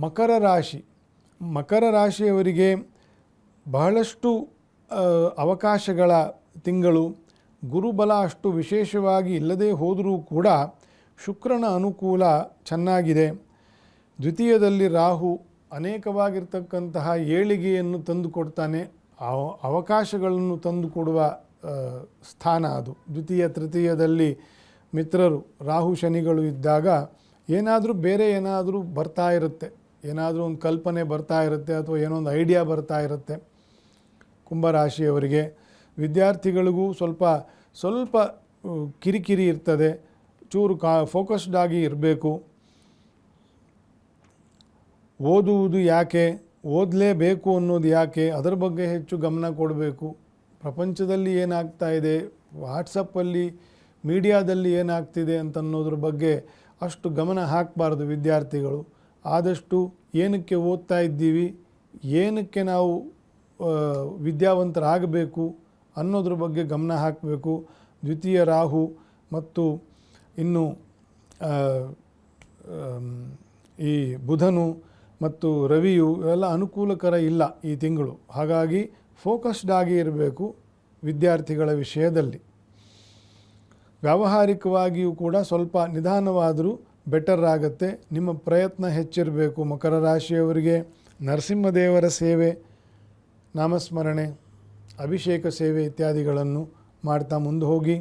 ಮಕರ ರಾಶಿ. ಮಕರ ರಾಶಿಯವರಿಗೆ ಬಹಳಷ್ಟು ಅವಕಾಶಗಳ ತಿಂಗಳು, ಗುರುಬಲ ಅಷ್ಟು ವಿಶೇಷವಾಗಿ ಇಲ್ಲದೇ ಹೋದರೂ ಕೂಡ ಶುಕ್ರನ ಅನುಕೂಲ ಚೆನ್ನಾಗಿದೆ. ದ್ವಿತೀಯದಲ್ಲಿ ರಾಹು ಅನೇಕವಾಗಿರ್ತಕ್ಕಂತಹ ಏಳಿಗೆಯನ್ನು ತಂದುಕೊಡ್ತಾನೆ. ಅವ- ಅವಕಾಶಗಳನ್ನು ತಂದುಕೊಡುವ ಸ್ಥಾನ ಅದು. ದ್ವಿತೀಯ, ತೃತೀಯದಲ್ಲಿ ಮಿತ್ರರು, ರಾಹು ಶನಿಗಳು ಇದ್ದಾಗ ಏನಾದರೂ ಬೇರೆ ಏನಾದರೂ ಬರ್ತಾ ಇರುತ್ತೆ. ಏನಾದರೂ ಒಂದು ಕಲ್ಪನೆ ಬರ್ತಾ ಇರುತ್ತೆ ಅಥವಾ ಏನೋ ಒಂದು ಐಡಿಯಾ ಬರ್ತಾ ಇರುತ್ತೆ ಕುಂಭರಾಶಿಯವರಿಗೆ. ವಿದ್ಯಾರ್ಥಿಗಳಿಗೂ ಸ್ವಲ್ಪ ಸ್ವಲ್ಪ ಕಿರಿಕಿರಿ ಇರ್ತದೆ. ಚೂರು ಕಾ ಫೋಕಸ್ಡ್ ಆಗಿ ಇರಬೇಕು. ಓದುವುದು ಯಾಕೆ? ಓದಲೇಬೇಕು ಅನ್ನೋದು ಯಾಕೆ? ಅದರ ಬಗ್ಗೆ ಹೆಚ್ಚು ಗಮನ ಕೊಡಬೇಕು. ಪ್ರಪಂಚದಲ್ಲಿ ಏನಾಗ್ತಾ ಇದೆ? ವಾಟ್ಸಪ್ಪಲ್ಲಿ ಮೀಡಿಯಾದಲ್ಲಿ ಏನಾಗ್ತಿದೆ ಅಂತನ್ನೋದ್ರ ಬಗ್ಗೆ ಅಷ್ಟು ಗಮನ ಹಾಕಬಾರ್ದು ವಿದ್ಯಾರ್ಥಿಗಳು. ಆದಷ್ಟು ಏನಕ್ಕೆ ಓದ್ತಾ ಇದ್ದೀವಿ, ಏನಕ್ಕೆ ನಾವು ವಿದ್ಯಾವಂತರಾಗಬೇಕು ಅನ್ನೋದ್ರ ಬಗ್ಗೆ ಗಮನ ಹಾಕಬೇಕು. ದ್ವಿತೀಯ ರಾಹು ಮತ್ತು ಇನ್ನು ಈ ಬುಧನು ಮತ್ತು ರವಿಯು ಇವೆಲ್ಲ ಅನುಕೂಲಕರ ಇಲ್ಲ ಈ ತಿಂಗಳು. ಹಾಗಾಗಿ ಫೋಕಸ್ಡ್ ಆಗಿ ಇರಬೇಕು ವಿದ್ಯಾರ್ಥಿಗಳ ವಿಷಯದಲ್ಲಿ. ವ್ಯಾವಹಾರಿಕವಾಗಿಯೂ ಕೂಡ ಸ್ವಲ್ಪ ನಿಧಾನವಾದರೂ ಬೆಟರ್ ಆಗುತ್ತೆ. ನಿಮ್ಮ ಪ್ರಯತ್ನ ಹೆಚ್ಚಿರಬೇಕು. ಮಕರ ರಾಶಿಯವರಿಗೆ ನರಸಿಂಹದೇವರ ಸೇವೆ, ನಾಮಸ್ಮರಣೆ, ಅಭಿಷೇಕ ಸೇವೆ ಇತ್ಯಾದಿಗಳನ್ನು ಮಾಡ್ತಾ ಮುಂದೆ ಹೋಗಿ.